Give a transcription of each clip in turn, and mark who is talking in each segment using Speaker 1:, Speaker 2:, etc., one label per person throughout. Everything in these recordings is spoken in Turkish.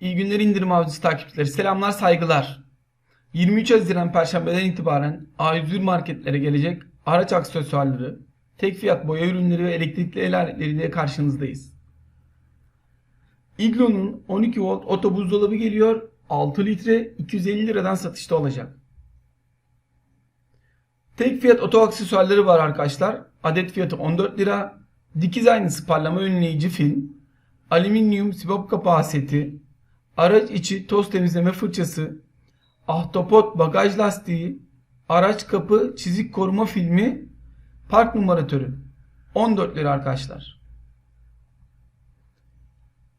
Speaker 1: İyi günler indirim avcısı takipçileri. Selamlar saygılar. 23 Haziran Perşembeden itibaren A101 marketlere gelecek araç aksesuarları, tek fiyat boya ürünleri ve elektrikli el aletleriyle karşınızdayız. Iglo'nun 12 volt oto buzdolabı geliyor. 6 litre 250 liradan satışta olacak. Tek fiyat oto aksesuarları var arkadaşlar. Adet fiyatı 14 lira. Dikiz aynası parlama önleyici film, alüminyum sibop kapağı seti, araç içi toz temizleme fırçası, ahtapot bagaj lastiği, araç kapı çizik koruma filmi, park numaratörü. 14 lira arkadaşlar.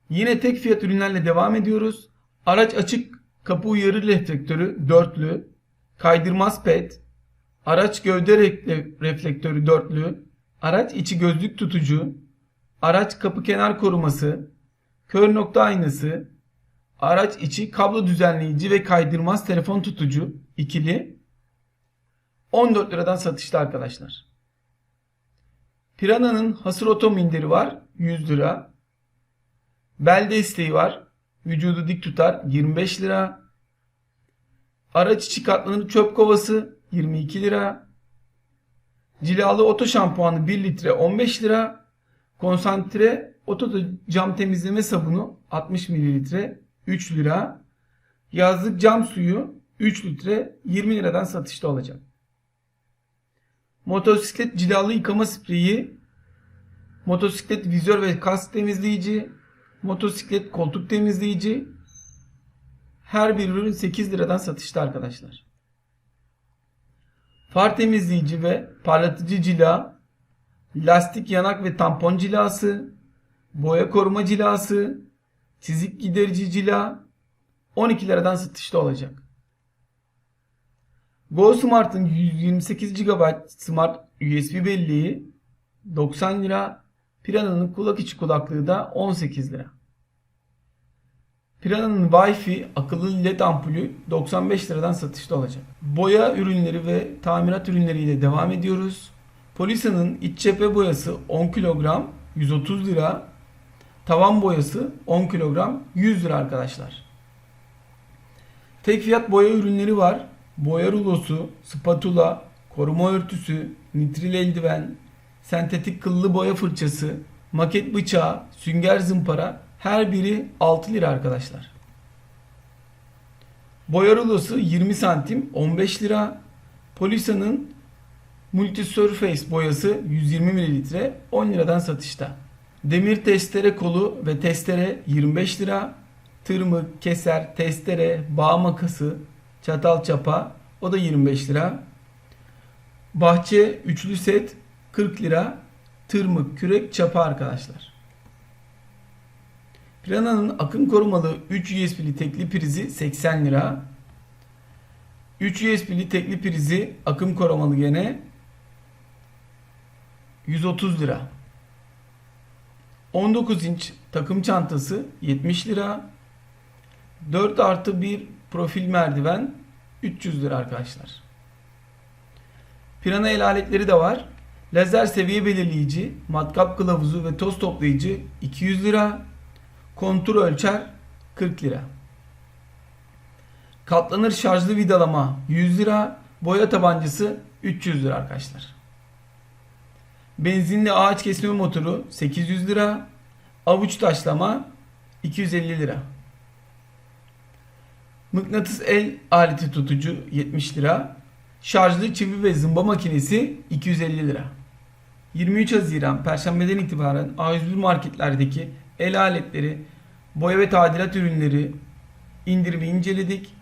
Speaker 1: Yine tek fiyat ürünlerle devam ediyoruz. Araç açık kapı uyarı reflektörü dörtlü, kaydırmaz pet, araç gövde refle- reflektörü dörtlü, araç içi gözlük tutucu, araç kapı kenar koruması, kör nokta aynası, araç içi kablo düzenleyici ve kaydırmaz telefon tutucu ikili 14 liradan satışta arkadaşlar. Piranha'nın hasır oto minderi var 100 lira. Bel desteği var. Vücudu dik tutar 25 lira. Araç içi katlanır çöp kovası 22 lira. Cilalı oto şampuanı 1 litre 15 lira. Konsantre oto cam temizleme sabunu 60 mililitre 3 lira. Yazlık cam suyu 3 litre 20 liradan satışta olacak. Motosiklet cilalı yıkama spreyi, motosiklet vizör ve kask temizleyici, motosiklet koltuk temizleyici her bir ürün 8 liradan satışta arkadaşlar. Far temizleyici ve parlatıcı cila, lastik yanak ve tampon cilası, boya koruma cilası, çizik giderici cila 12 liradan satışta olacak. Go Smart'ın 128 GB Smart USB belleği 90 lira. Piranha'nın kulak içi kulaklığı da 18 lira. Piranha'nın Wi-Fi akıllı led ampulü 95 liradan satışta olacak. Boya ürünleri ve tamirat ürünleriyle devam ediyoruz. Polisa'nın iç cephe boyası 10 kilogram 130 lira. Tavan boyası 10 kilogram 100 lira arkadaşlar. Tek fiyat boya ürünleri var. Boya rulosu, spatula, koruma örtüsü, nitril eldiven, sentetik kıllı boya fırçası, maket bıçağı, sünger zımpara her biri 6 lira arkadaşlar. Boya rulosu 20 santim 15 lira. Polisa'nın Multisurface boyası 120 mililitre 10 liradan satışta. Demir testere kolu ve testere 25 lira. Tırmık, keser, testere, bağ makası, çatal çapa o da 25 lira. Bahçe üçlü set 40 lira. Tırmık, kürek, çapa arkadaşlar. Piranha'nın akım korumalı 3 USB'li tekli prizi 80 lira. 3 USB'li tekli prizi akım korumalı gene 130 lira. 19 inç takım çantası 70 lira. 4 artı 1 profil merdiven 300 lira arkadaşlar. Pirana el aletleri de var. Lazer seviye belirleyici, matkap kılavuzu ve toz toplayıcı 200 lira. Kontur ölçer 40 lira. Katlanır şarjlı vidalama 100 lira. Boya tabancası 300 lira arkadaşlar. Benzinli ağaç kesme motoru 800 lira. Avuç taşlama 250 lira. Mıknatıs el aleti tutucu 70 lira. Şarjlı çivi ve zımba makinesi 250 lira. 23 Haziran Perşembeden itibaren A101 marketlerdeki el aletleri, boya ve tadilat ürünleri indirimi inceledik.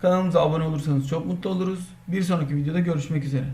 Speaker 1: Kanalımıza abone olursanız çok mutlu oluruz. Bir sonraki videoda görüşmek üzere.